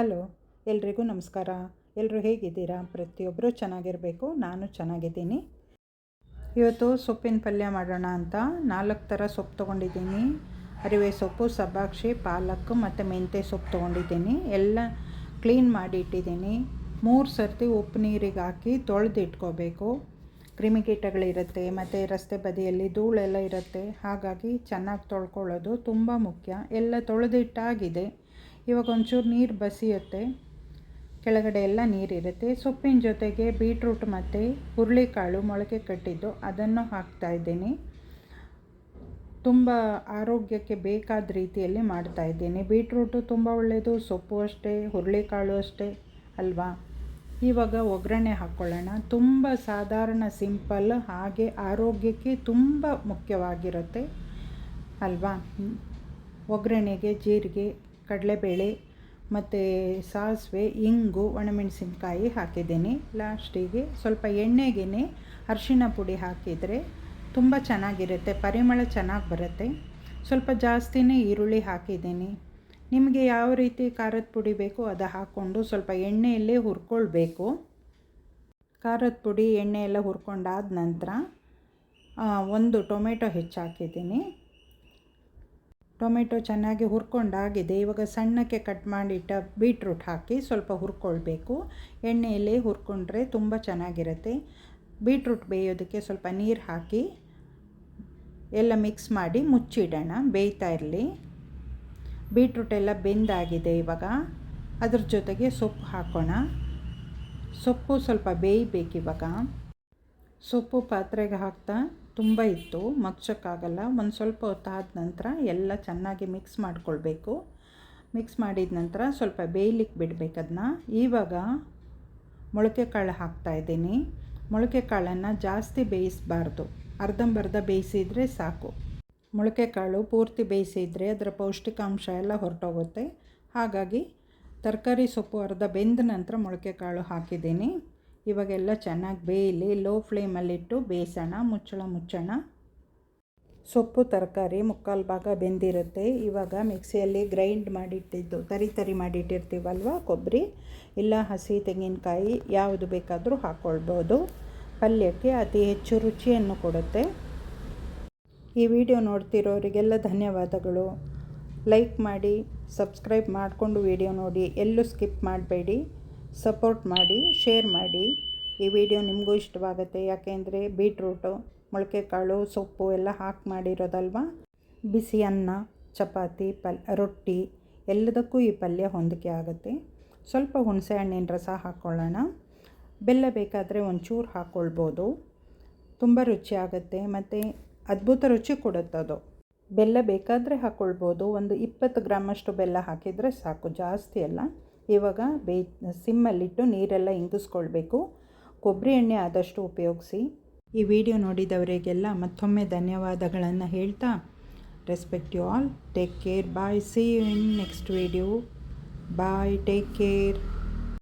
Hello, ಎಲ್ರಿಗೂ ನಮಸ್ಕಾರ. ಎಲ್ಲರೂ ಹೇಗಿದ್ದೀರಾ? ಪ್ರತಿಯೊಬ್ಬರು ಚೆನ್ನಾಗಿರಬೇಕು, ನಾನು ಚೆನ್ನಾಗಿದ್ದೀನಿ. ಇವತ್ತು ಸೊಪ್ಪಿನ ಪಲ್ಯ ಮಾಡೋಣ ಅಂತ ನಾಲ್ಕು ಥರ ಸೊಪ್ಪು ತೊಗೊಂಡಿದ್ದೀನಿ. ಅರಿವೆ ಸೊಪ್ಪು, ಸಬ್ಬಾಕ್ಷಿ, ಪಾಲಕ್ ಮತ್ತು ಮೆಂತ್ಯ ಸೊಪ್ಪು ತೊಗೊಂಡಿದ್ದೀನಿ. ಎಲ್ಲ ಕ್ಲೀನ್ ಮಾಡಿ ಇಟ್ಟಿದ್ದೀನಿ. ಮೂರು ಸರ್ತಿ ಉಪ್ಪು ನೀರಿಗೆ ಹಾಕಿ ತೊಳೆದು ಇಟ್ಕೋಬೇಕು. ಕ್ರಿಮಿಕೀಟಗಳಿರುತ್ತೆ ಮತ್ತು ರಸ್ತೆ ಬದಿಯಲ್ಲಿ ಧೂಳೆಲ್ಲ ಇರುತ್ತೆ. ಹಾಗಾಗಿ ಚೆನ್ನಾಗಿ ತೊಳ್ಕೊಳ್ಳೋದು ತುಂಬ ಮುಖ್ಯ. ಎಲ್ಲ ತೊಳೆದಿಟ್ಟಾಗಿದೆ ಇವಾಗ ಒಂಚೂರು ನೀರು ಬಸಿಯುತ್ತೆ. ಕೆಳಗಡೆ ಎಲ್ಲ ನೀರಿರುತ್ತೆ. ಸೊಪ್ಪಿನ ಜೊತೆಗೆ ಬೀಟ್ರೂಟ್ ಮತ್ತು ಹುರುಳಿಕಾಳು ಮೊಳಕೆ ಕಟ್ಟಿದ್ದು ಅದನ್ನು ಹಾಕ್ತಾಯಿದ್ದೀನಿ ತುಂಬ ಆರೋಗ್ಯಕ್ಕೆ ಬೇಕಾದ ರೀತಿಯಲ್ಲಿ ಮಾಡ್ತಾಯಿದ್ದೀನಿ ಬೀಟ್ರೂಟು ತುಂಬ ಒಳ್ಳೆಯದು ಸೊಪ್ಪು ಅಷ್ಟೇ, ಹುರುಳಿಕಾಳು ಅಷ್ಟೇ ಅಲ್ವಾ? ಇವಾಗ ಒಗ್ಗರಣೆ ಹಾಕ್ಕೊಳ್ಳೋಣ ತುಂಬ ಸಾಧಾರಣ, ಸಿಂಪಲ್, ಹಾಗೆ ಆರೋಗ್ಯಕ್ಕೆ ತುಂಬ ಮುಖ್ಯವಾಗಿರುತ್ತೆ ಅಲ್ವಾ? ಒಗ್ಗರಣೆಗೆ, ಜೀರಿಗೆ ಕಡಲೆಬೇಳೆ ಮತ್ತು ಸಾಸಿವೆ, ಇಂಗು, ಒಣಮೆಣಸಿನ್ಕಾಯಿ ಹಾಕಿದ್ದೀನಿ. ಲಾಸ್ಟಿಗೆ ಸ್ವಲ್ಪ ಎಣ್ಣೆಗೇನೆ ಅರಿಶಿಣ ಪುಡಿ ಹಾಕಿದರೆ ತುಂಬ ಚೆನ್ನಾಗಿರುತ್ತೆ, ಪರಿಮಳ ಚೆನ್ನಾಗಿ ಬರುತ್ತೆ. ಸ್ವಲ್ಪ ಜಾಸ್ತಿನೇ ಈರುಳ್ಳಿ ಹಾಕಿದ್ದೀನಿ. ನಿಮಗೆ ಯಾವ ರೀತಿ ಖಾರದ ಪುಡಿ ಬೇಕೋ ಅದು ಹಾಕ್ಕೊಂಡು ಸ್ವಲ್ಪ ಎಣ್ಣೆಯಲ್ಲೇ ಹುರ್ಕೊಳ್ಬೇಕು. ಖಾರದ ಪುಡಿ ಎಣ್ಣೆ ಎಲ್ಲ ಹುರ್ಕೊಂಡಾದ ನಂತರ ಒಂದು ಟೊಮೆಟೊ ಹೆಚ್ಚಾಕಿದ್ದೀನಿ. ಟೊಮೆಟೊ ಚೆನ್ನಾಗಿ ಹುರ್ಕೊಂಡಾಗಿದೆ ಇವಾಗ ಸಣ್ಣಕ್ಕೆ ಕಟ್ ಮಾಡಿಟ್ಟ ಬೀಟ್ರೂಟ್ ಹಾಕಿ ಸ್ವಲ್ಪ ಹುರ್ಕೊಳ್ಬೇಕು. ಎಣ್ಣೆಯಲ್ಲಿ ಹುರ್ಕೊಂಡ್ರೆ ತುಂಬ ಚೆನ್ನಾಗಿರುತ್ತೆ. ಬೀಟ್ರೂಟ್ ಬೇಯೋದಕ್ಕೆ ಸ್ವಲ್ಪ ನೀರು ಹಾಕಿ ಎಲ್ಲ ಮಿಕ್ಸ್ ಮಾಡಿ ಮುಚ್ಚಿಡೋಣ. ಬೇಯ್ತಾ ಇರಲಿ. ಬೀಟ್ರೂಟ್ ಎಲ್ಲ ಬೆಂದಾಗಿದೆ ಇವಾಗ. ಅದ್ರ ಜೊತೆಗೆ ಸೊಪ್ಪು ಹಾಕೋಣ. ಸೊಪ್ಪು ಸ್ವಲ್ಪ ಬೇಯಬೇಕು ಇವಾಗ. ಸೊಪ್ಪು ಪಾತ್ರೆಗೆ ಹಾಕ್ತಾ ತುಂಬ ಇತ್ತು ಮಗ್ಚೋಕ್ಕಾಗಲ್ಲ ಒಂದು ಸ್ವಲ್ಪ ಹೊತ್ತಾದ ನಂತರ ಎಲ್ಲ ಚೆನ್ನಾಗಿ ಮಿಕ್ಸ್ ಮಾಡ್ಕೊಳ್ಬೇಕು. ಮಿಕ್ಸ್ ಮಾಡಿದ ನಂತರ ಸ್ವಲ್ಪ ಬೇಯ್ಲಿಕ್ಕೆ ಬಿಡಬೇಕು ಅದನ್ನ ಇವಾಗ ಮೊಳಕೆ ಕಾಳು ಹಾಕ್ತಾಯಿದ್ದೀನಿ ಮೊಳಕೆ ಕಾಳನ್ನು ಜಾಸ್ತಿ ಬೇಯಿಸಬಾರ್ದು. ಅರ್ಧಂಬರ್ಧ ಬೇಯಿಸಿದರೆ ಸಾಕು. ಮೊಳಕೆ ಕಾಳು ಪೂರ್ತಿ ಬೇಯಿಸಿದರೆ ಅದರ ಪೌಷ್ಟಿಕಾಂಶ ಎಲ್ಲ ಹೊರಟೋಗುತ್ತೆ. ಹಾಗಾಗಿ ತರಕಾರಿ ಸೊಪ್ಪು ಅರ್ಧ ಬೆಂದ ನಂತರ ಮೊಳಕೆ ಕಾಳು ಹಾಕಿದ್ದೀನಿ. ಇವಾಗೆಲ್ಲ ಚೆನ್ನಾಗಿ ಬೇಯಲಿ ಲೋ ಫ್ಲೇಮಲ್ಲಿಟ್ಟು ಬೇಯಿಸೋಣ ಮುಚ್ಚಳ ಮುಚ್ಚೋಣ. ಸೊಪ್ಪು, ತರಕಾರಿ ಮುಕ್ಕಾಲು ಭಾಗ ಬೆಂದಿರುತ್ತೆ. ಇವಾಗ ಮಿಕ್ಸಿಯಲ್ಲಿ ಗ್ರೈಂಡ್ ಮಾಡಿಟ್ಟಿದ್ದು, ತರಿ ತರಿ ಮಾಡಿಟ್ಟಿರ್ತೀವಲ್ವ ಕೊಬ್ಬರಿ? ಇಲ್ಲ ಹಸಿ ತೆಂಗಿನಕಾಯಿ ಯಾವುದು ಬೇಕಾದರೂ ಹಾಕ್ಕೊಳ್ಬೋದು ಪಲ್ಯಕ್ಕೆ ಅತಿ ಹೆಚ್ಚು ರುಚಿಯನ್ನು ಕೊಡುತ್ತೆ. ಈ ವಿಡಿಯೋ ನೋಡ್ತಿರೋರಿಗೆಲ್ಲ ಧನ್ಯವಾದಗಳು. ಲೈಕ್ ಮಾಡಿ, ಸಬ್ಸ್ಕ್ರೈಬ್ ಮಾಡಿಕೊಂಡು ವಿಡಿಯೋ ನೋಡಿ. ಎಲ್ಲೂ ಸ್ಕಿಪ್ ಮಾಡಬೇಡಿ. ಸಪೋರ್ಟ್ ಮಾಡಿ, ಶೇರ್ ಮಾಡಿ. ಈ ವಿಡಿಯೋ ನಿಮಗೂ ಇಷ್ಟವಾಗುತ್ತೆ. ಯಾಕೆಂದರೆ ಬೀಟ್ರೂಟು ಮೊಳಕೆ ಕಾಳು ಸೊಪ್ಪು ಎಲ್ಲ ಹಾಕಿ ಮಾಡಿರೋದಲ್ವ? ಬಿಸಿ ಅನ್ನ, ಚಪಾತಿ, ಪಲ್, ರೊಟ್ಟಿ ಎಲ್ಲದಕ್ಕೂ ಈ ಪಲ್ಯ ಹೊಂದಿಕೆ ಆಗುತ್ತೆ. ಸ್ವಲ್ಪ ಹುಣಸೆ ಹಣ್ಣಿನ ರಸ ಹಾಕ್ಕೊಳ್ಳೋಣ ಬೆಲ್ಲ ಬೇಕಾದರೆ ಒಂಚೂರು ಹಾಕ್ಕೊಳ್ಬೋದು ತುಂಬ ರುಚಿ ಆಗುತ್ತೆ ಮತ್ತು ಅದ್ಭುತ ರುಚಿ ಕೊಡುತ್ತದು ಬೆಲ್ಲ ಬೇಕಾದರೆ ಹಾಕ್ಕೊಳ್ಬೋದು ಒಂದು ಇಪ್ಪತ್ತು ಗ್ರಾಮಷ್ಟು ಬೆಲ್ಲ ಹಾಕಿದರೆ ಸಾಕು. ಜಾಸ್ತಿ ಅಲ್ಲ. ಇವಾಗ ಬೇ, ಸಿಮ್ಮಲ್ಲಿಟ್ಟು ನೀರೆಲ್ಲ ಇಂಗಿಸ್ಕೊಳ್ಬೇಕು. ಕೊಬ್ಬರಿ ಎಣ್ಣೆ ಆದಷ್ಟು ಉಪಯೋಗಿಸಿ. ಈ ವಿಡಿಯೋ ನೋಡಿದವರಿಗೆಲ್ಲ ಮತ್ತೊಮ್ಮೆ ಧನ್ಯವಾದಗಳನ್ನು ಹೇಳ್ತಾ respect you all take care bye see you in next video bye take care